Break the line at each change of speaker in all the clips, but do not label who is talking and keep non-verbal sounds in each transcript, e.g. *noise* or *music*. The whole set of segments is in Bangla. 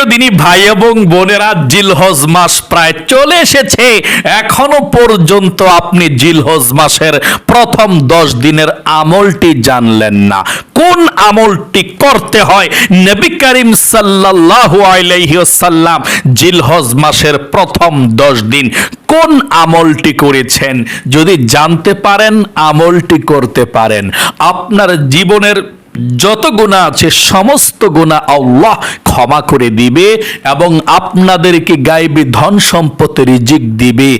প্রিয় দিনী ভাই এবং বোনেরা জিলহজ মাস প্রায় চলে এসেছে, এখনও পর্যন্ত আপনি জিলহজ মাসের প্রথম দশ দিনের আমলটি জানলেন না। কোন আমলটি করতে হয়? নবী করিম সাল্লাল্লাহু আলাইহি ওয়াসাল্লাম জিলহজ মাসের প্রথম দশ দিন কোন আমলটি করেছেন? যদি জানতে পারেন, আমলটি করতে পারেন। আপনার জীবনের যত গুণা আছে, সমস্ত গুণা আল্লাহ ক্ষমা করে দিবে এবং আপনাদেরকে গাইবে ধন সম্পত্তি রিজিক দিবে।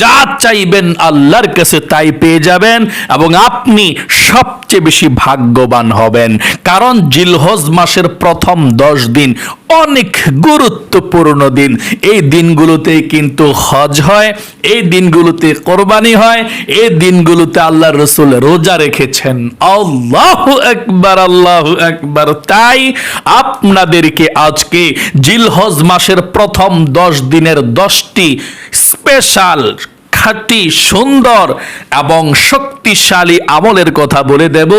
যা চাইবেন আল্লাহর কাছে তাই পেয়ে যাবেন এবং আপনি সবচেয়ে বেশি ভাগ্যবান হবেন। কারণ জিলহজ মাসের প্রথম দশ দিন অনেক গুরুত্বপূর্ণ দিন। এই দিনগুলোতে কিন্তু হজ হয়, এই দিনগুলোতে কোরবানি হয়, এই দিনগুলোতে আল্লাহ রসুল রোজা রেখেছেন। আল্লাহ একবার আল্লাহ একবার তাই আপনাদেরকে আজকে জিলহজ মাসের প্রথম দশ দিনের দশটি স্পেশাল খাঁটি, সুন্দর এবং শক্তিশালী আমলের কথা বলে দেব।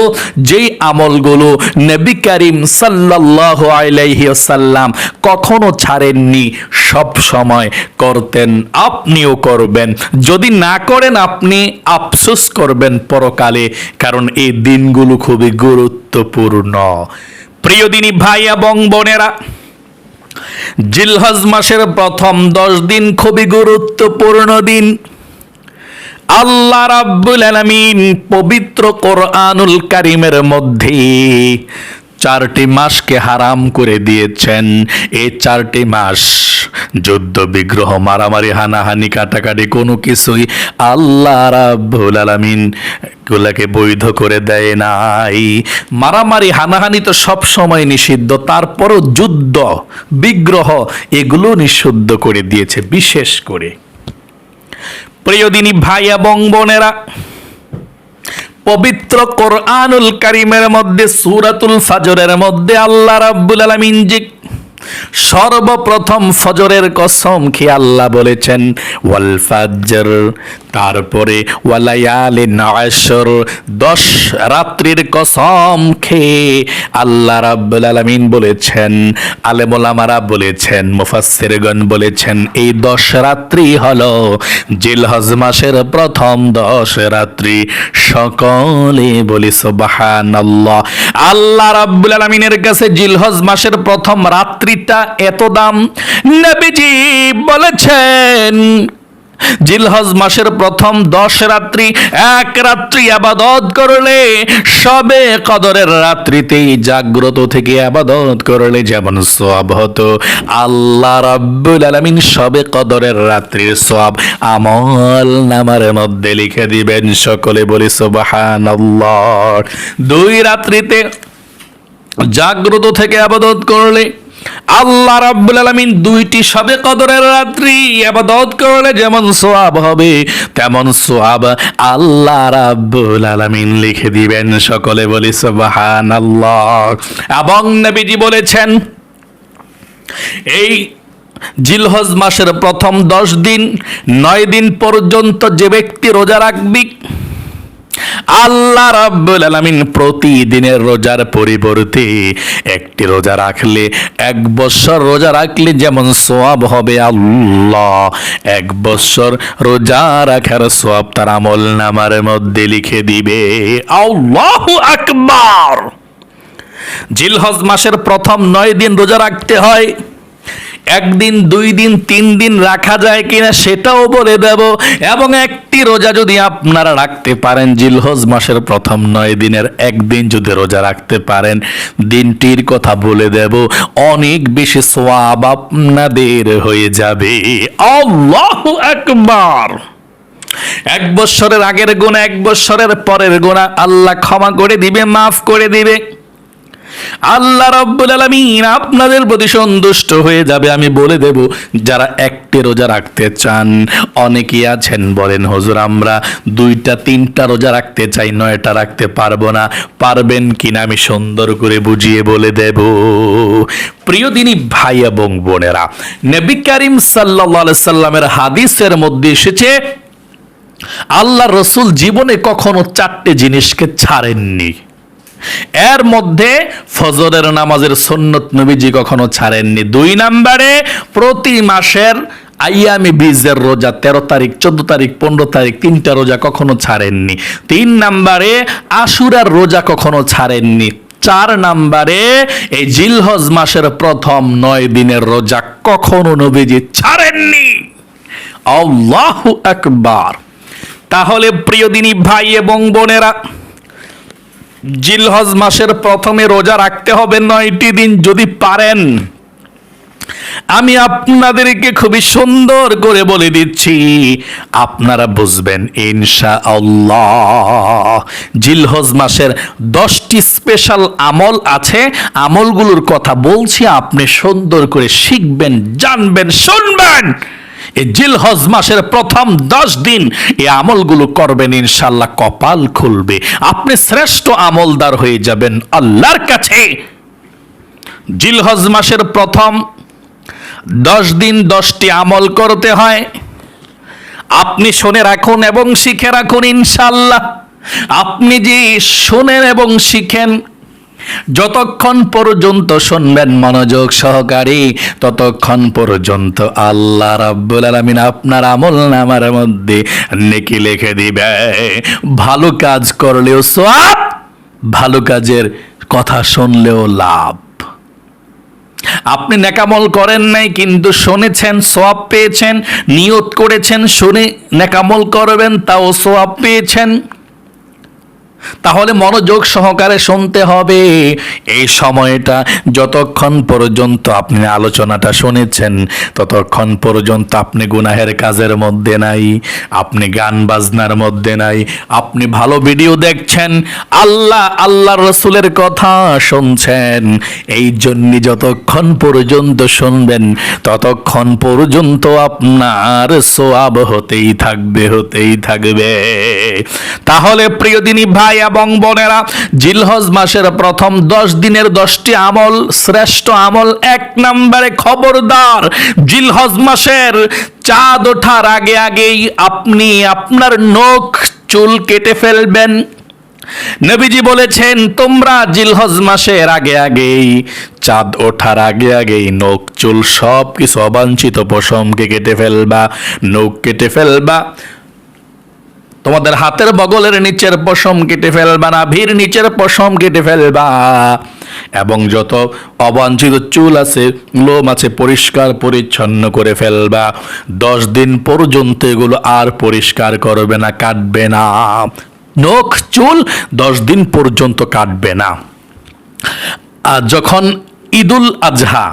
যেই আমলগুলো নবী করিম সাল্লাল্লাহু আলাইহি ওয়াসাল্লাম কখনো ছাড়েননি, সব সময় করতেন, আপনিও করবেন। যদি না করেন আপনি আফসোস করবেন পরকালে, কারণ এই দিনগুলো খুবই গুরুত্বপূর্ণ। প্রিয় দিনী ভাই এবং বোনেরা, জিলহজ মাসের প্রথম দশ দিন খুবই গুরুত্বপূর্ণ দিন। আল্লাহ রাব্বুল আলামিন পবিত্র কোরআনুল কারিমের মধ্যে চারটি মাসকে হারাম করে দিয়েছেন। এই চারটি মাস যুদ্ধ, বিগ্রহ, মারামারি, হানাহানি, কাটাকাটি কোনো কিছুই আল্লাহ রাব্বুল আলামিন গুলাকে বৈধ করে দেয় নাই। মারামারি, হানাহানি তো সব সময় নিষিদ্ধ, তারপরও যুদ্ধ, বিগ্রহ এগুলো নিষিদ্ধ করে দিয়েছে, বিশেষ করে। প্রিয়দিনী ভাই এবং বোনেরা পবিত্র কোরআনুল কারিমের মধ্যে সুরাতুল ফাজরের মধ্যে আল্লাহ রাব্বুল আলামিন যে সর্বপ্রথম ফজরের কসম খেয়ে আল্লাহ বলেছেন? ওয়াল ফাজর, তারপরে ওয়ালায়ালি নাশর, দশ রাত্রির কসম খেয়ে আল্লাহ রাব্বুল বলেছেন বলেছেন বলেছেন, এই দশ রাত্রি হলো জিলহজ মাসের প্রথম দশ রাত্রি। সকলে বলি সুবহানাল্লাহ। আল্লাহ রাব্বুল আলামিনের কাছে জিলহজ মাসের প্রথম রাত্রিটা এত দাম? নবীজি বলেছেন, জিলহজ মাসের প্রথম দশ রাত্রি এক রাত্রি আবাদত করলে সবে কদরের রাত্রিতেই জাগ্রত থেকে আবাদত করলে যেমন সোয়াব হতো। আল্লাহ রাব্বুল আলামিন সবে কদরের রাত্রির সোয়াব আমল নামার মধ্যে লিখে দিবেন, সকলে বলি সুবহানাল্লাহ। দুই রাত্রিতে জাগ্রত থেকে আবাদত করলে আল্লাহ রাব্বুল আলামিন দুইটি সবে কদরের রাত্রি আবাদত করলে যেমন সোয়াব হবে, তেমন সোয়াব আল্লাহ রাব্বুল আলামিন লিখে দিবেন। সকলে বলি সুবহানাল্লাহ। এবং নবীজি বলেছেন, এই জিলহজ মাসের প্রথম দশ দিন, নয় দিন পর্যন্ত যে ব্যক্তি রোজা রাখবি আল্লাহ রাব্বুল আলামিন প্রতিদিনের রোজার পরিবর্তে একটি রোজা রাখলে, এক বছর রোজা রাখলে যেমন সোয়াব হবে আল্লাহ। এক বছর রোজা রাখার সোয়াব তার আমল নামার মধ্যে লিখে দিবে, আল্লাহু আকবার! জিলহজ মাসের প্রথম নয় দিন রোজা রাখতে হয়। একদিন, দুই দিন, তিন দিন রাখা যায় কিনা সেটাও বলে দেব। এবং একটি রোজা যদি আপনারা রাখতে পারেন, জিলহজ মাসের প্রথম নয় দিনের একদিন যদি রোজা রাখতে পারেন, দিনটির কথা বলে দেব, অনেক বেশি সোয়াব আপনাদের হয়ে যাবে। একবার এক বছরের আগের গুণা, এক বছরের পরের গুণা, আল্লাহ ক্ষমা করে দিবে, মাফ করে দিবে। আল্লাহ রব্বুল আলামিন আপনাদের প্রতি সন্তুষ্ট হয়ে যাবে, আমি বলে দেব, যারা একটি রোজা রাখতে চান, অনেকেই আছেন, বলেন, হুজুর, আমরা দুইটা, তিনটা রোজা রাখতে চাই, নয়টা রাখতে পারব না, পারবেন কিনা আমি সুন্দর করে বুঝিয়ে বলে দেব। প্রিয় দিনী ভাই এবং বোনেরা, নবী করিম সাল্লাল্লাহু সাল্লামের হাদিসের মধ্যে এসেছে, আল্লাহ রসুল জীবনে কখনো চারটে জিনিসকে ছাড়েননি। এর মধ্যে ফজরের নামাজের সন্নত নবীজি কখনো ছাড়েননি। দুই নাম্বারে প্রতি মাসের আইয়ামি বীজের রোজা, তেরো তারিখ, চোদ্দ তারিখ, পনেরো তারিখ, তিনটা রোজা কখনো ছাড়েননি। তিন নাম্বারে আশুরার রোজা কখনো ছাড়েননি। চার নাম্বারে এই জিলহজ মাসের প্রথম নয় দিনের রোজা কখনো নবীজি ছাড়েননি। আল্লাহু আকবার। তাহলে প্রিয় দিনী ভাই এবং বোনেরা জিলহজ মাসের প্রথমে রোজা রাখতে হবে নয়টি দিন যদি পারেন। আমি আপনাদেরকে খুবই সুন্দর করে বলে দিচ্ছি, আপনারা বুঝবেন ইনশা আল্লাহ জিলহজ মাসের দশটি স্পেশাল আমল আছে, আমলগুলোর কথা বলছি, আপনি সুন্দর করে শিখবেন, জানবেন, শুনবেন। এই জিলহজ মাসের প্রথম দশ দিন এই আমলগুলো করবেন ইনশাল্লাহ কপাল খুলবে। আপনি শ্রেষ্ঠ আমলদার হয়ে যাবেন আল্লাহর কাছে। জিলহজ মাসের প্রথম দশ দিন দশটি আমল করতে হয়। আপনি শুনে রাখুন এবং শিখে রাখুন ইনশাল্লাহ আপনি যে শোনেন এবং শিখেন যতক্ষণ পর্যন্ত শুনবেন মনোযোগ সহকারী, ততক্ষণ পর্যন্ত আল্লাহ রাব্বুল আলামিন আপনার আমল নামার মধ্যে নেকি লিখে দিবে। ভালো কাজ করলেও সওয়াব, ভালো কাজের কথা শুনলেও লাভ। আপনি নেকামল করেন নাই, কিন্তু শুনেছেন সোয়াব পেয়েছেন, নিয়ত করেছেন, শুনে নেকামল করবেন, তাও সোয়াব পেয়েছেন। তাহলে মনোযোগ সহকারে শুনতে হবে। এই সময়টা যতক্ষণ পর্যন্ত আপনি আলোচনাটা শুনেছেন, ততক্ষণ পর্যন্ত আপনি গুনাহের কাজের মধ্যে নাই, আপনি গান বাজনার মধ্যে নাই, আপনি ভালো ভিডিও দেখছেন, আল্লাহ আল্লাহ রসুলের কথা শুনছেন। এই জন্য যতক্ষণ পর্যন্ত শুনবেন, ততক্ষণ পর্যন্ত আপনার সোয়াব হতেই থাকবে হতেই থাকবে। তাহলে প্রিয় দিনী ভাই এবং বোনেরা, জিলহজ মাসের প্রথম দশ দিনের দশটি আমল, শ্রেষ্ঠ আমল এক নম্বরে খবরদার। জিলহজ মাসের চাঁদ ওঠার আগে আগেই আপনি আপনার নখ, চুল কেটে ফেলবেন। নবীজি বলেছেন, তোমরা জিলহজ মাসের আগে আগেই, চাঁদ ওঠার আগে আগেই নখ, চুল সব কিছু অবাঞ্ছিত পশমকে কেটে ফেলবা, নখ কেটে ফেলবা। তোমাদের হাতের বগলের নিচের পশম কেটে ফেলবা না, ভিড় নিচের পশম কেটে ফেলবা। এবং যত অবাঞ্ছিত চুল আছে, লোম আছে, পরিষ্কার পরিচ্ছন্ন করে ফেলবা। দশ দিন পর্যন্ত এগুলো আর পরিষ্কার করবে না, কাটবে না। নখ, চুল দশ দিন পর্যন্ত কাটবে না। আর যখন ঈদুল আজহা,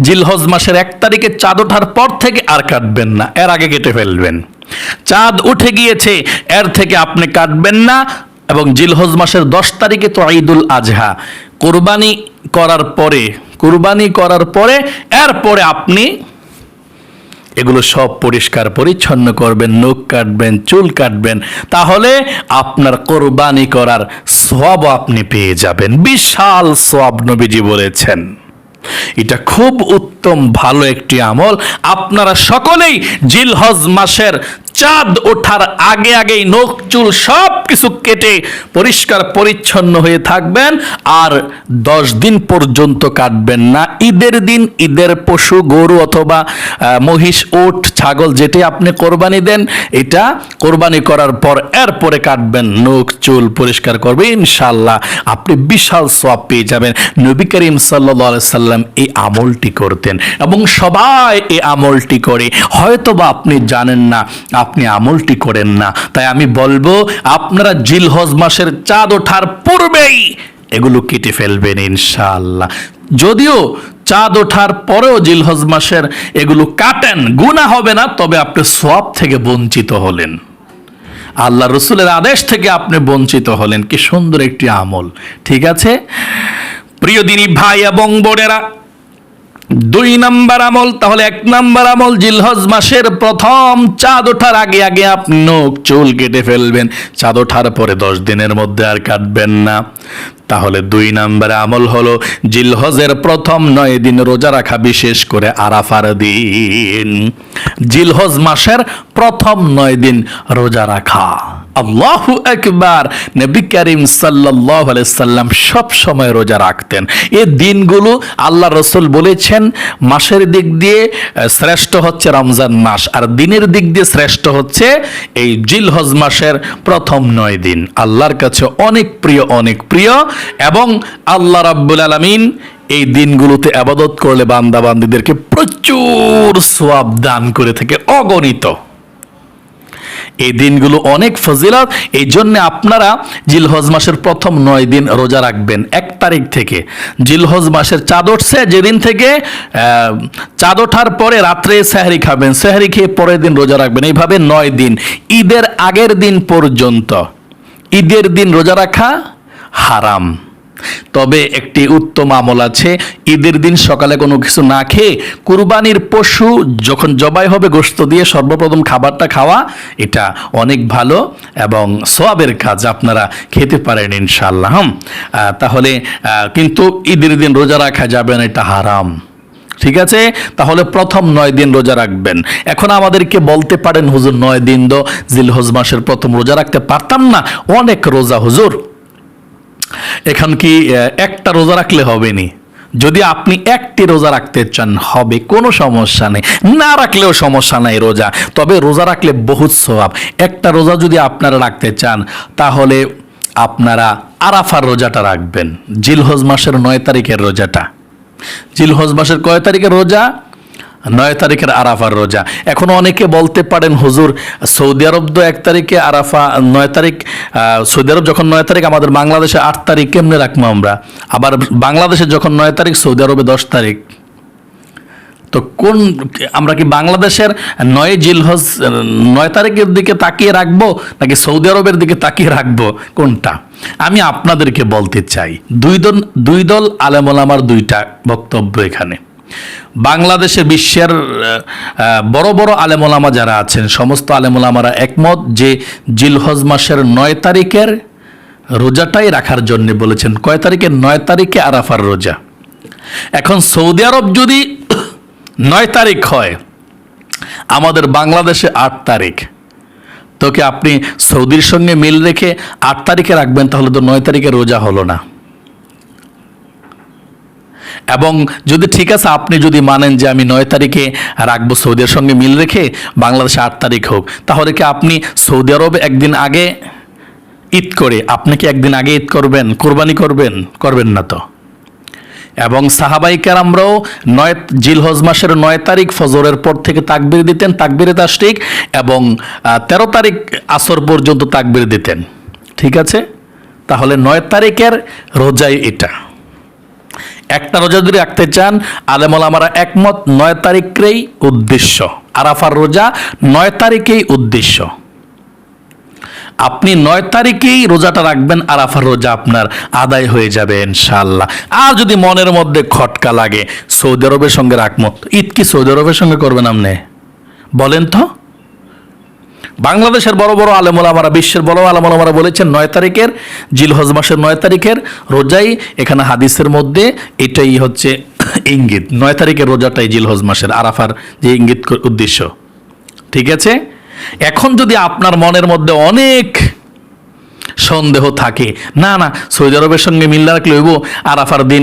জিলহজ মাসের এক তারিখে চাঁদ ওঠার পর থেকে আর কাটবেন না, এর আগে কেটে ফেলবেন। চাঁদ উঠে গিয়েছে, এর থেকে আপনি কাটবেন না। এবং জিলহজ মাসের দশ তারিখে তো ঈদুল আজহা। কোরবানি করার পরে, কোরবানি করার পরে, এরপরে আপনি এগুলো সব পরিষ্কার পরিচ্ছন্ন করবেন, নখ কাটবেন, চুল কাটবেন। তাহলে আপনার কোরবানি করার সব আপনি পেয়ে যাবেন। বিশাল সব নবীজি বলেছেন। এটা খুব উত্তম ভালো একটি আমল। আপনারা সকলেই জিলহজ মাসের চাঁদ ওঠার আগে আগেই নখ, চুল সব কিছু কেটে পরিষ্কার, পরিচ্ছন্ন হয়ে থাকবেন। আর দশ দিন পর্যন্ত কাটবেন না। ঈদের দিন ঈদের পশু, গরু অথবা মহিষ, ওট, ছাগল যেটি আপনি কোরবানি দেন, এটা কোরবানি করার পর এরপরে কাটবেন। নখ, চুল পরিষ্কার করবে ইনশাল্লাহ আপনি বিশাল সব পেয়ে যাবেন। নবী করিম সাল্লা সাল্লাম এই আমলটি করতেন এবং সবাই এই আমলটি করে। হয়তো বা আপনি জানেন না আপনি আমলটি করেন না। তাই আমি বলব, আপনারা জিলহজ মাসের চাঁদ ওঠার পূর্বেই এগুলো কেটে ফেলবেন ইনশাআল্লাহ। যদিও চাঁদ ওঠার পরেও জিলহজ মাসের এগুলো কাটেন গুণা হবে না, তবে আপনি সব থেকে বঞ্চিত হলেন। আল্লাহ রসুলের আদেশ থেকে আপনি বঞ্চিত হলেন। কি সুন্দর একটি আমল। ঠিক আছে? প্রিয় দিনী ভাই এবং বোনেরা দুই নাম্বার আমল, তাহলে এক নাম্বার আমল জিলহজ মাসের প্রথম চাঁদ ওঠার আগে আগে আপনি নখ, চুল কেটে ফেলবেন। চাঁদ ওঠার পরে দশ দিনের মধ্যে আর কাটবেন না। তাহলে দুই নাম্বার আমল হলো জিলহজের প্রথম নয় দিন রোজা রাখা, বিশেষ করে আরাফার দিন। জিলহজ মাসের প্রথম নয় দিন রোজা রাখা। আল্লাহু একবার নবী করিম সাল্লাহ সাল্লাম সব সময় রোজা রাখতেন। এ দিনগুলো আল্লাহ রসুল বলেছেন, মাসের দিক দিয়ে শ্রেষ্ঠ হচ্ছে রমজান মাস, আর দিনের দিক দিয়ে শ্রেষ্ঠ হচ্ছে এই জিলহজ মাসের প্রথম নয় দিন। আল্লাহর কাছে অনেক প্রিয় অনেক প্রিয়, এবং আল্লাহ রাব্বুল আলামিন এই দিনগুলোতে আবাদত করলে বান্দা বান্দিদেরকে প্রচুর সোয়াব দান করে থাকে, অগণিত। এই দিনগুলো অনেক ফজিলত। এই জন্য আপনারা জিলহজ মাসের প্রথম নয় দিন রোজা রাখবেন, এক তারিখ থেকে। জিলহজ মাসের চাঁদ উঠছে, যেদিন থেকে চাঁদ ওঠার পরে রাত্রে সেহারি খাবেন, সেহারি খেয়ে পরের দিন রোজা রাখবেন। এইভাবে নয় দিন, ঈদের আগের দিন পর্যন্ত। ঈদের দিন রোজা রাখা হারাম। তবে একটি উত্তম আমল আছে। ঈদের দিন সকালে কোনো কিছু না খেয়ে কুরবানির পশু যখন জবাই হবে গোস্ত দিয়ে সর্বপ্রথম খাবারটা খাওয়া, এটা অনেক ভালো এবং সোয়াবের কাজ আপনারা খেতে পারেন ইনশাল্লাহ তাহলে কিন্তু ঈদের দিন রোজা রাখা যাবে না, এটা হারাম। ঠিক আছে? তাহলে প্রথম নয় দিন রোজা রাখবেন। এখন আমাদেরকে বলতে পারেন, হুজুর, নয় দিন তো জিলহজ মাসের প্রথম রোজা রাখতে পারতাম না, অনেক রোজা, হুজুর। এখন কি একটা রোজা রাখলে হবে নি যদি আপনি একটি রোজা রাখতে চান, হবে, কোনো সমস্যা নেই। না রাখলেও সমস্যা নাই রোজা। তবে রোজা রাখলে বহুত স্বভাব একটা রোজা যদি আপনারা রাখতে চান, তাহলে আপনারা আরাফার রোজাটা রাখবেন। জিলহজ মাসের নয় তারিখের রোজাটা। জিলহজ মাসের কয় তারিখের রোজা? নয় তারিখের আরাফার রোজা। এখন অনেকে বলতে পারেন, হুজুর, সৌদি আরব তো এক তারিখে আরাফা, নয় তারিখ সৌদি আরব যখন নয় তারিখ, আমাদের বাংলাদেশে আট তারিখ কেমনে রাখব আমরা? আবার বাংলাদেশে যখন নয় তারিখ, সৌদি আরবে দশ তারিখ। তো কোন, আমরা কি বাংলাদেশের নয় জিলহজ, নয় তারিখের দিকে তাকিয়ে রাখব, নাকি সৌদি আরবের দিকে তাকিয়ে রাখব? কোনটা? আমি আপনাদেরকে বলতে চাই, দুই দল দুই দল আলেমলামার দুইটা বক্তব্য এখানে। বাংলাদেশে বিশ্বের বড় বড় আলেমলামা যারা আছেন, সমস্ত আলেমলামারা একমত যে জিলহজ মাসের নয় তারিখের রোজাটাই রাখার জন্য বলেছেন। কয় তারিখে নয় তারিখে আরাফার রোজা। এখন সৌদি আরব যদি *coughs* নয় তারিখ হয়, আমাদের বাংলাদেশে আট তারিখ। তোকে আপনি সৌদির সঙ্গে মিল রেখে আট তারিখে রাখবেন, তাহলে তো নয় তারিখে রোজা হলো না। এবং যদি ঠিক আছে আপনি যদি মানেন যে আমি নয় তারিখে রাখব সৌদির সঙ্গে মিল রেখে বাংলাদেশে আট তারিখ হোক তাহলে কি আপনি সৌদি আরবে একদিন আগে ঈদ করে আপনি কি একদিন আগে ঈদ করবেন কোরবানি করবেন করবেন না তো? এবং সাহাবাই কেরামরাও নয় জিলহজ মাসের নয় তারিখ ফজরের পর থেকে তাকবির দিতেন তাকবিরে তাসটিক এবং আহ, তেরো তারিখ আসর পর্যন্ত তাকবির দিতেন। ঠিক আছে? তাহলে নয় তারিখের রোজাই এটা। একটা রোজা যদি রাখতে চান, আলেমল আমরা একমত, নয় তারিখেই উদ্দেশ্য। আরাফার রোজা নয় তারিখেই উদ্দেশ্য। আপনি নয় তারিখেই রোজাটা রাখবেন, আরাফার রোজা আপনার আদায় হয়ে যাবে ইনশাল্লাহ আর যদি মনের মধ্যে খটকা লাগে, সৌদি আরবের সঙ্গে রাখব ঈদ কি সৌদি আরবের সঙ্গে করবেন আপনি? বলেন তো। বাংলাদেশের বড় বড় আলেমোলামারা বিশ্বের বড় আলেমোলামারা বলেছেন নয় তারিখের, জিলহজ মাসের নয় তারিখের রোজাই এখানে হাদিসের মধ্যে এটাই হচ্ছে ইঙ্গিত। নয় তারিখের রোজাটাই জিলহজ মাসের, আরাফার যে ইঙ্গিত উদ্দেশ্য। ঠিক আছে? এখন যদি আপনার মনের মধ্যে অনেক সন্দেহ থাকে, না না, সৌদি আরবের সঙ্গে মিল্লা রাখলে হইব, আরাফার দিন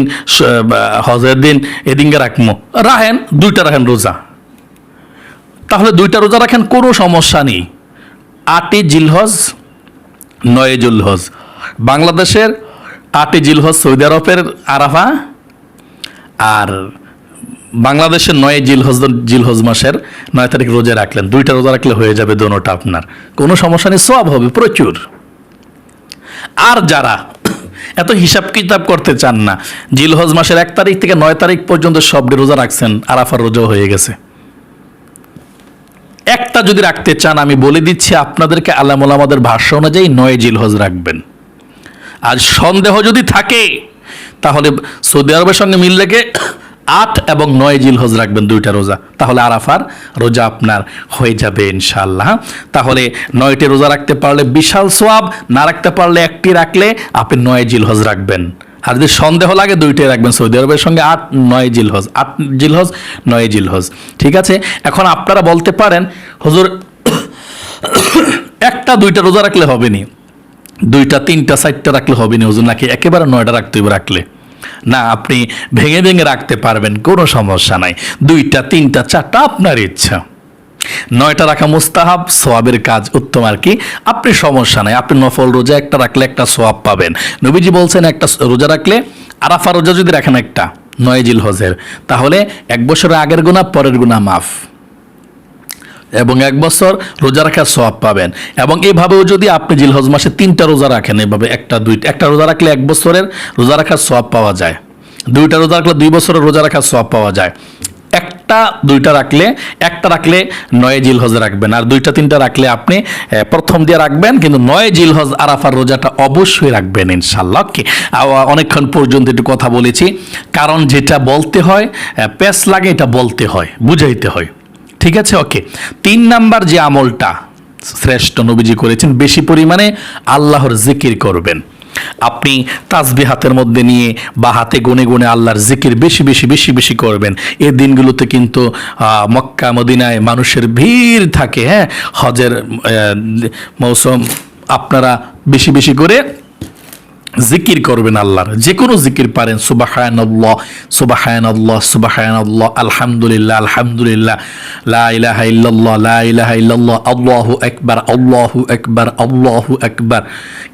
হজের দিন, এদিনকে রাখব রাখেন, দুইটা রাখেন রোজা। তাহলে দুইটা রোজা রাখেন, কোনো সমস্যা নেই। আটই জিলহজ, নয় জুলহজ। বাংলাদেশের আটই জিলহজ সৌদি আরবের আরাফা আর বাংলাদেশের নয় জিলহজ জিলহজ মাসের নয় তারিখ রোজা রাখলেন। দুইটা রোজা রাখলে হয়ে যাবে দোনোটা আপনার। কোনো সমস্যা নেই সব হবে প্রচুর। আর যারা এত হিসাব কিতাব করতে চান না, জিলহজ মাসের এক তারিখ থেকে নয় তারিখ পর্যন্ত সবটি রোজা রাখছেন, আরাফার রোজা হয়ে গেছে। যদি রাখতে চান, আমি বলে দিচ্ছি, আপনাদেরকে আলামুল আমাদের ভাষ্য অনুযায়ী নয় জিলহজ রাখবেন। আর সন্দেহ যদি থাকে, তাহলে সৌদি আরবের সঙ্গে মিল রেখে আট এবং নয় জিলহজ রাখবেন দুইটা রোজা। তাহলে আরাফার রোজা আপনার হয়ে যাবে ইনশাল্লাহ তাহলে নয়টি রোজা রাখতে পারলে বিশাল সোয়াব, না রাখতে পারলে একটি রাখলে আপনি নয় জিলহজ রাখবেন। আর যদি সন্দেহ লাগে, দুইটাই রাখবেন সৌদি আরবের সঙ্গে। আট নয় জিলহজ। আট জিলহজ, নয় জিলহজ। ঠিক আছে? এখন আপনারা বলতে পারেন, হুজুর, একটা, দুইটা রোজা রাখলে হবে নি দুইটা, তিনটা, চারটা রাখলে হবে না ওজন নাকি একেবারে নয়টা রাখতে হবে রাখলে? না, আপনি ভেঙে ভেঙে রাখতে পারবেন, কোনো সমস্যা নাই। দুইটা, তিনটা, চারটা আপনার ইচ্ছা। নয়টা রাখা মুস্তাহাব, সোয়াবের কাজ উত্তম আর কি। আপনি সমস্যা নাই, আপনি নফল রোজা একটা রাখলে একটা সোয়াব পাবেন। নবীজি বলছেন, একটা রোজা রাখলে আরাফা রোজা যদি রাখেন একটা, নয় জিল হজের তাহলে এক বছরের আগের গুণা পরের গুণা মাফ। এবং এক বছর রোজা রাখার সওয়াব পাবেন। এবং এভাবেও যদি আপনি জিলহজ মাসে তিনটা রোজা রাখেন, এভাবে একটা দুইটা একটা রোজা রাখলে এক বছরের রোজা রাখার সওয়াব পাওয়া যায়। দুইটা রোজা রাখলে দুই বছরের রোজা রাখার সওয়াব পাওয়া যায়। একটা, দুইটা রাখলে, একটা রাখলে নয় জিলহজ রাখবেন। আর দুইটা, তিনটা রাখলে আপনি প্রথম দিয়ে রাখবেন, কিন্তু নয় জিলহজ আরাফার রোজাটা অবশ্যই রাখবেন ইনশাল্লাহ কি অনেকক্ষণ পর্যন্ত একটু কথা বলেছি। কারণ যেটা বলতে হয় প্যাস লাগে এটা বলতে হয়, বুঝাইতে হয়। ঠিক আছে? ওকে? তিন নাম্বার যে আমলটা শ্রেষ্ঠ নবীজি করেছেন, বেশি পরিমাণে আল্লাহর জিকির করবেন। আপনি তাজবি হাতের মধ্যে নিয়ে বা হাতে গুনে গুনে আল্লাহর জিকির বেশি বেশি বেশি বেশি করবেন। এ দিনগুলোতে কিন্তু মক্কা, মদিনায় মানুষের ভিড় থাকে হ্যাঁ? হজের মৌসুম আপনারা বেশি বেশি করে জিকির করবেন আল্লাহর। যে কোনো জিকির পারেন সুবাহায়ন আল্লাহ সুবাহায়ন আল্লাহ সুবাহায়ন আল্লাহ আলহামদুলিল্লাহ আলহামদুলিল্লাহ, লা ইলাহা ইল্লাল্লাহ, লা ইলাহা ইল্লাল্লাহ, আল্লাহু আকবার আল্লাহু আকবার আল্লাহু আকবার।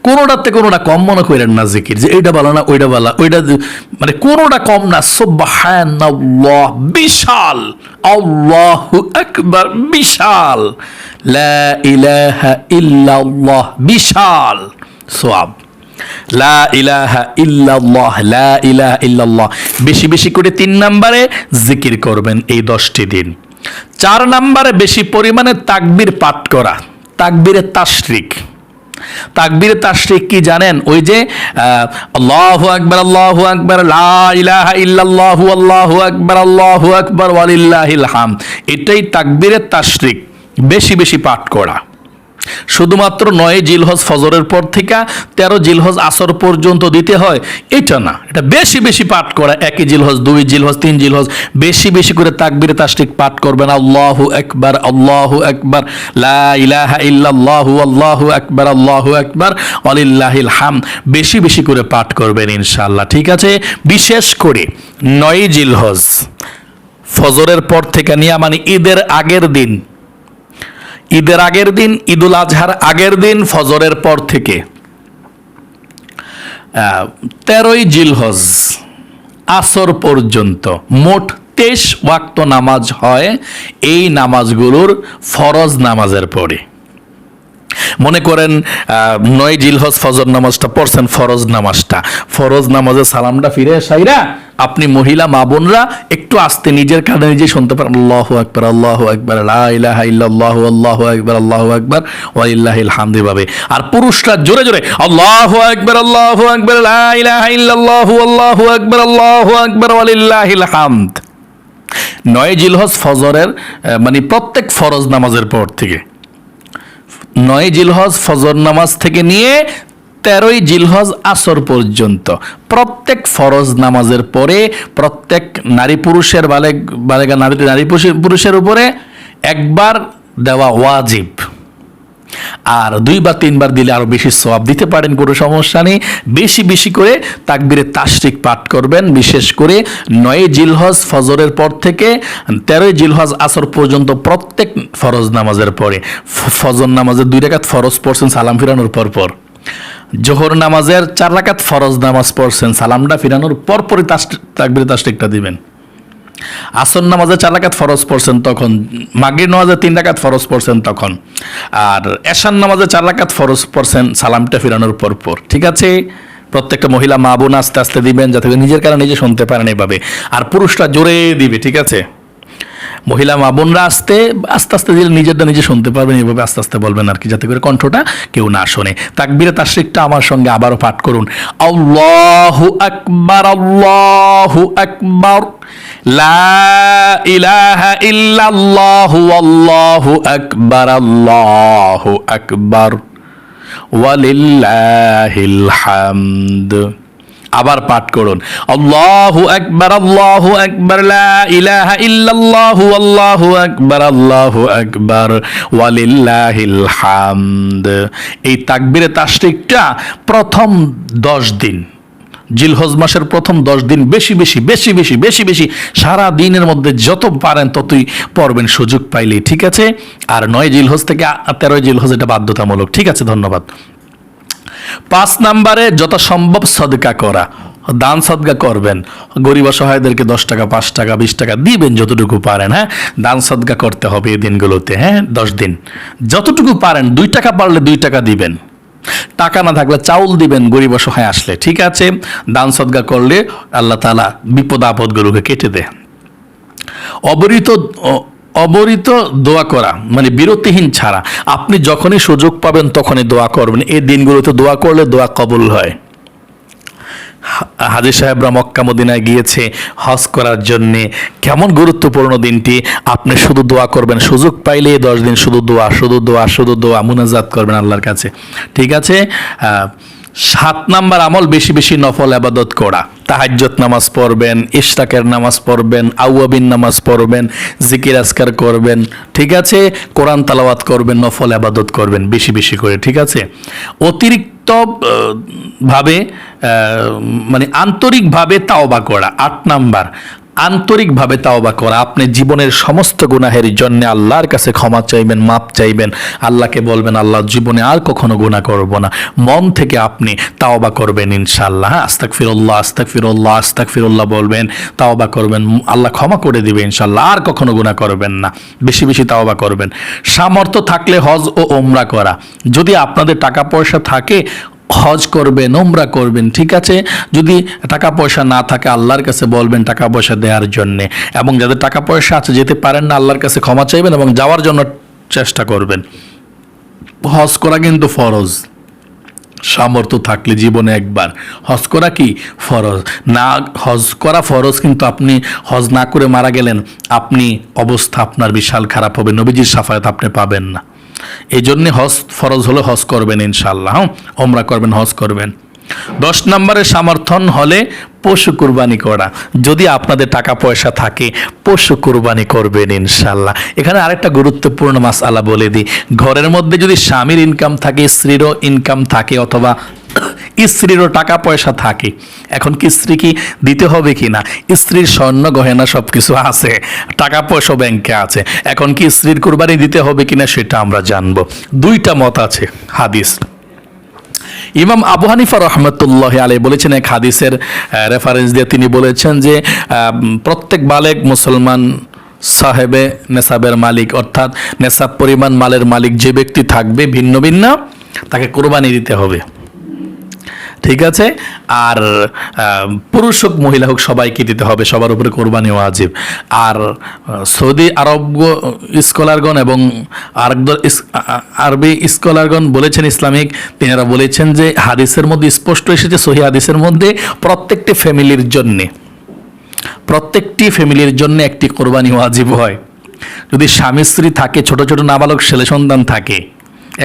কোনোটাতে কোনোটা কম মনে করেন না জিকির, যে এইটা বলো না, ওইটা বলা ওইটা মানে কোনোটা কম না সুবাহায়ন আল্লাহ বিশাল, আল্লাহু একবার বিশাল, লা ইলাহা ইল্লাল্লাহ, বিশাল সোয়াব। লা ইলাহা ইল্লাল্লাহ, লা ইলাহা ইল্লাল্লাহ। বেশি বেশি করে তিন নম্বরে জিকির করবেন এই দশটি দিন। চার নম্বরে বেশি পরিমাণে তাকবীর পাঠ করা, তাকবীরে তাশরিক। তাকবীরে তাশরিক কি জানেন? ওই যে আল্লাহু আকবার আল্লাহু আকবার, লা ইলাহা ইল্লাল্লাহু, আল্লাহু আকবার আল্লাহু আকবার, ওয়ালিল্লাহিল হাম এটাই তাকবীরে তাশরিক, বেশি বেশি পাঠ করা। শুধুমাত্র নয় জিলহজ ফজরের পর থেকে তেরো জিলহজ আসর পর্যন্ত দিতে হয়। এটা না, এটা বেশি বেশি পাঠ করা। একই জিলহজ, দুই জিলহজ, তিন জিলহজ, বেশি বেশি করে তাকবিরে তাস্টিক পাঠ করবেন। আল্লাহু একবার আল্লাহু একবার ইলাহা ইল্লাল্লাহু, আল্লাহু একবার আল্লাহু একবার অলিল্লাহিল হাম বেশি বেশি করে পাঠ করবেন ইনশাআল্লাহ, ঠিক আছে? বিশেষ করে নয় জিলহজ ফজরের পর থেকে নিয়ে মানে ঈদের আগের দিন ঈদের আগের দিন, ঈদুল আজহার আগের দিন, ফজরের পর থেকে। তেরোই জিলহজ, আসর পর্যন্ত মোট তেইশ ওয়াক্ত নামাজ হয়। এই নামাজগুলোর ফরজ নামাজের পরে। মনে করেন নয় জিলহজ ফজর নামাজটা পড়ছেন, ফরজ নামাজটা। ফরজ নামাজে সালামটা ফিরে সাইরা আপনি মহিলা, মা বোনরা একটু আস্তে নিজের কানে নিজে শুনতে পারেন, আল্লাহু আকবার আল্লাহু আকবার, লা ইলাহা ইল্লাল্লাহু, আল্লাহু আকবার আল্লাহু আকবার, ওয়ালিল্লাহিল হামদ ভাবে আর পুরুষরা জোরে জোরে, আল্লাহু আকবার আল্লাহু আকবার ইল্লাল্লাহু, আল্লাহু আকবার আল্লাহু আকবার হামদ নয় জিলহজ ফজরের মানে প্রত্যেক ফরজ নামাজের পর থেকে। নয় জিলহজ ফজর নামাজ থেকে নিয়ে তেরোই জিলহজ আসর পর্যন্ত। প্রত্যেক ফরজ নামাজের পরে প্রত্যেক নারী পুরুষের বালেগ বালেগা নারী নারী পুরুষের- উপরে একবার দেওয়া ওয়াজিব। আর দুই বা তিনবার দিলে আরও বেশি সওয়াব দিতে পারেন, কোনো সমস্যা নেই। বেশি বেশি করে তাকবিরে তাশরিক পাঠ করবেন, বিশেষ করে নয় জিলহজ ফজরের পর থেকে তেরোই জিলহজ আসর পর্যন্ত প্রত্যেক ফরজ নামাজের পরে। ফজর নামাজের দুই রাকাত ফরজ পড়ছেন, সালাম ফিরানোর পর পর। জোহর নামাজের চার রাকাত ফরজ নামাজ পড়ছেন, সালামটা ফিরানোর পর পরই তাকবিরে তাশরিকটা দিবেন। আসর নামাজে চার রাকাত ফরজ পড়ছেন তখন মাগির নামাজে তিন রাকাত ফরজ পড়ছেন তখন, আর এশান নামাজে চার রাকাত ফরজ পড়ছেন সালামটা ফিরানোর পর পর ঠিক আছে? প্রত্যেকটা মহিলা মা বোন আস্তে আস্তে দিবেন যাতে নিজের কারণে নিজে শুনতে পারেন এভাবে, আর পুরুষরা জোরে দিবে, ঠিক আছে? মহিলা মা বোনরা আস্তে আস্তে আস্তে দিলে নিজেরটা নিজে শুনতে পারবেন, এইভাবে আস্তে আস্তে বলবেন আর কি, যাতে করে কণ্ঠটা কেউ না শোনে। তাকবিরে তাশরিকটা আমার সঙ্গে আবারও পাঠ করুন। আল্লাহু আকবার আল্লাহু আকবার। লা ইলাহা ইল্লাল্লাহু, আল্লাহু আকবার আল্লাহু আকবার। ওয়ালিল্লাহিল হামদ। আবার পাঠ করুন। আল্লাহু আকবার আল্লাহু আকবার, লা ইলাহা ইল্লাল্লাহু, আল্লাহু আকবার আল্লাহু আকবার, ওয়ালিল্লাহিল হামদ। এই তাকবীরে তাশরিকটা প্রথম দশ দিন, জিলহজ মাসের প্রথম দশ দিন বেশি বেশি বেশি বেশি বেশি বেশি সারা দিনের মধ্যে যত পারেন ততই পড়বেন, সুযোগ পাইলেই, ঠিক আছে? আর নয় জিলহজ থেকে তেরোই জিলহজ এটা বাধ্যতামূলক, ঠিক আছে? ধন্যবাদ। পাঁচ নাম্বারে যথাসম্ভব সদকা করা, দান সদকা করবেন। গরিব অসহায়দেরকে দশ টাকা, পাঁচ টাকা, বিশ টাকা দিবেন যতটুকু পারেন হ্যাঁ? দান সদকা করতে হবে এই দিনগুলোতে হ্যাঁ? দশ দিন। যতটুকু পারেন, দুই টাকা পারলে দুই টাকা দিবেন। টাকা না থাকলে চাউল দিবেন, গরিব অসহায় আসলে, ঠিক আছে? দান সদকা করলে আল্লাহ তালা বিপদ আপদগুলোকে কেটে দেয়। অবরিত অবরিত দোয়া করা মানে বিরতিহীন ছাড়া। আপনি যখনই সুযোগ পাবেন তখনই দোয়া করবেন। এই দিনগুলোতে দোয়া করলে দোয়া কবুল হয়। হাজির সাহেবরা মক্কা মদিনায় গিয়েছে হজ করার জন্যে। কেমন গুরুত্বপূর্ণ দিনটি? আপনি শুধু দোয়া করবেন, সুযোগ পাইলে দশ দিন শুধু দোয়া শুধু দোয়া শুধু দোয়া, মুনাজাত করবেন আল্লাহর কাছে। ঠিক আছে? সাত নাম্বার আমল বেশি বেশি নফল আবাদত করা। তাহাজ্জত নামাজ পড়বেন ইশরাকের নামাজ পড়বেন, আউয়াবিন নামাজ পড়বেন, জিকির আসকার করবেন, ঠিক আছে? কোরআন তালাওয়াত করবেন, নফল আবাদত করবেন, বেশি বেশি করে, ঠিক আছে? অতিরিক্ত ভাবে মানে আন্তরিকভাবে তাওবা করা, আট নাম্বার। আন্তরিকভাবে তাওবা করা। আপনি জীবনের সমস্ত গুনাহের জন্য আল্লাহর কাছে ক্ষমা চাইবেন, মাপ চাইবেন। আল্লাহকে বলবেন, আল্লাহ, জীবনে আর কখনো গুনাহ করব না। মন থেকে আপনি তাওবা করবেন ইনশাআল্লাহ। হ্যাঁ আস্তাক ফিরল্লাহ আস্তাক ফিরল্লাহ আস্তাক ফিরল্লাহ বলবেন, তাওবা করবেন। আল্লাহ ক্ষমা করে দিবে ইনশাআল্লাহ, আর কখনো গুনাহ করবেন না। বেশি বেশি তাওবা করবেন। সামর্থ্য থাকলে হজ ও ওমরা করা। যদি আপনাদের টাকা পয়সা থাকে হজ করবেন ওমরা করবেন, ঠিক আছে? যদি টাকা পয়সা না থাকে, আল্লাহর কাছে বলবেন টাকা পয়সা দেওয়ার জন্যে। এবং যাদের টাকা পয়সা আছে, যেতে পারেন না, আল্লাহর কাছে ক্ষমা চাইবেন এবং যাওয়ার জন্য চেষ্টা করবেন। হজ করা কিন্তু ফরজ। সামর্থ্য থাকলে জীবনে একবার। হজ করা কি? ফরজ। না, হজ করা ফরজ, কিন্তু আপনি হজ না করে মারা গেলেন, আপনি অবস্থা আপনার বিশাল খারাপ হবে। নবীজির সাফায়াত আপনি পাবেন না। এই জন্যে হজ ফরজ হলে হজ করবেন ইনশাল্লাহ হ্যাঁ? ওমরা করবেন, হজ করবেন। দশ নম্বরের সমর্থন হলে পশু কুরবানি করা। যদি আপনাদের টাকা পয়সা থাকে, পশু কুরবানি করবেন ইনশাল্লাহ এখানে আরেকটা গুরুত্বপূর্ণ মাস আলা বলে দিই। ঘরের মধ্যে যদি স্বামীর ইনকাম থাকে, স্ত্রীরও ইনকাম থাকে অথবা স্ত্রীরও টাকা পয়সা থাকে। এখন কি স্ত্রী কি দিতে হবে কি না? স্ত্রীর স্বর্ণ গহেনা সব কিছু আছে টাকা পয়সা ব্যাংকে আছে। এখন কি স্ত্রীর কুরবানি দিতে হবে কিনা সেটা আমরা জানব। দুইটা মত আছে হাদিস। ইমাম আবু হানিফা রহমতুল্লাহ আলী বলেছেন এক হাদিসের রেফারেন্স দিয়ে তিনি বলেছেন যে প্রত্যেক বালেক মুসলমান সাহেবে নেসাবের মালিক, অর্থাৎ নেসাব পরিমাণ মালের মালিক যে ব্যক্তি থাকবে ভিন্ন ভিন্ন, তাকে কোরবানি দিতে হবে। ঠিক আছে? আর পুরুষ হোক, মহিলা হোক, সবাইকে দিতে হবে। সবার উপরে কোরবানি ওয়াজিব। আর সৌদি আরব স্কলারগণ এবং আরেকদল আরবি স্কলারগণ বলেছেন ইসলামিক। তিনারা বলেছেন যে, হাদিসের মধ্যে স্পষ্ট এসেছে, সহি হাদিসের মধ্যে প্রত্যেকটি ফ্যামিলির জন্যে, প্রত্যেকটি ফ্যামিলির জন্য একটি কোরবানি ওয়াজিব হয়। যদি স্বামী স্ত্রী থাকে, ছোট ছোট নাবালক ছেলে সন্তান থাকে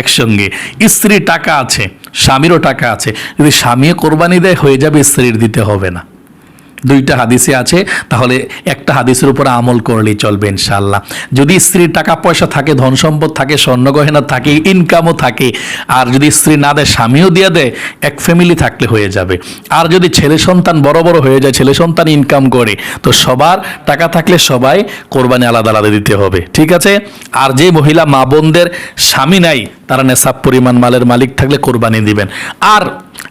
একসঙ্গে স্ত্রী টাকা আছে স্বামীরও টাকা আছে। যদি স্বামীও কোরবানি দেয়, হয়ে যাবে স্ত্রীর দিতে হবে না। দুইটা হাদিসে আছে, তাহলে একটা হাদিসের উপর আমল করলেই চলবে ইনশাল্লাহ যদি স্ত্রীর টাকা পয়সা থাকে, ধন সম্পদ থাকে, স্বর্ণ গহেনা থাকে ইনকামও থাকে, আর যদি স্ত্রী না দেয়, স্বামীও দিয়ে দেয়, এক ফ্যামিলি থাকলে হয়ে যাবে। আর যদি ছেলে সন্তান বড় বড় হয়ে যায়, ছেলে সন্তান ইনকাম করে, তো সবার টাকা থাকলে সবাই কোরবানি আলাদা আলাদা দিতে হবে। ঠিক আছে? আর যে মহিলা মা বোনদের স্বামী নাই তারা নেশাব পরিমাণ মালের মালিক থাকলে কোরবানি দিবেন। আর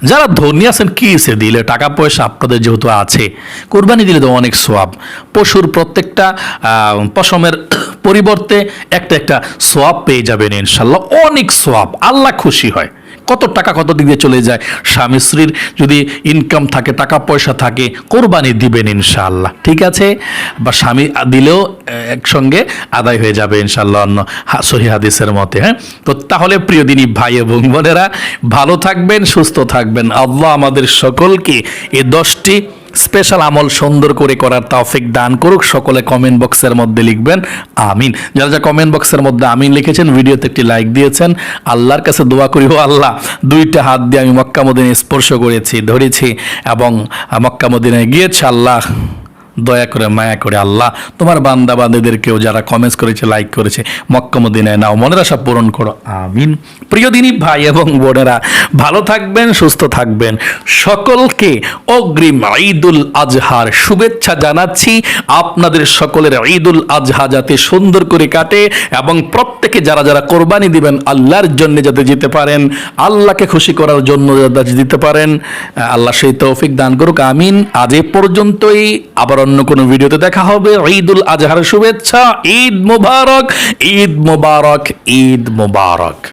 যারা ধনী আছেন, কি সে দিলে? টাকা পয়সা আপনাদের যেহেতু আছে, কোরবানি দিলে তো অনেক সোয়াব। পশুর প্রত্যেকটা পশমের পরিবর্তে একটা একটা সোয়াব পেয়ে যাবেন ইনশাল্লাহ। অনেক সোয়াব, আল্লাহ খুশি হয়। কত টাকা কত দিক দিয়ে চলে যায়? স্বামী স্ত্রীর যদি ইনকাম থাকে, টাকা পয়সা থাকে, কোরবানি দিবেন ইনশাল্লাহ ঠিক আছে? বা স্বামী দিলেও একসঙ্গে আদায় হয়ে যাবে ইনশাল্লাহ অন্য সহি হাদিসের মতে হ্যাঁ? তো তাহলে প্রিয় দিনী ভাই এবং বোনেরা, ভালো থাকবেন, সুস্থ থাকবেন। আল্লাহ আমাদের সকলকে এ দশটি স্পেশাল আমল সুন্দর করে করার তৌফিক দান করুক। সকলে কমেন্ট বক্সের মধ্যে লিখবেন, আমিন। যারা যা কমেন্ট বক্সের মধ্যে আমিন লিখেছেন, ভিডিওতে একটি লাইক দিয়েছেন, আল্লাহর কাছে দোয়া করি, ও আল্লাহ, দুইটা হাত দিয়ে আমি মক্কামদিনে স্পর্শ করেছি, ধরেছি এবং মক্কামদিনে গিয়েছে আল্লাহ দয়া করে, মায়া করে, আল্লাহ, তোমার বান্দা বান্দাদেরকেও যারা কমেন্টস করেছে লাইক করেছে মক্কা মদিনায় নাও, মনের আশা পূরণ করো। আমিন। প্রিয় দিনী ভাই এবং বোনেরা, ভালো থাকবেন, সুস্থ থাকবেন। সকলকে অগ্রিম ঈদুল আজহার শুভেচ্ছা জানাচ্ছি। আপনাদের সকলের ঈদুল আজহা যাতে সুন্দর করে কাটে এবং প্রত্যেকে যারা যারা কোরবানি দিবেন, আল্লাহর জন্য যাতে যেতে পারেন, আল্লাহকে খুশি করার জন্য যাতে দিতে পারেন, আল্লাহ সেই তৌফিক দান করুক, আমিন। আজ এ পর্যন্তই আবার অন্য কোনো ভিডিওতে দেখা হবে। ঈদুল আজহার শুভেচ্ছা ঈদ মুবারক ঈদ মুবারক ঈদ মোবারক।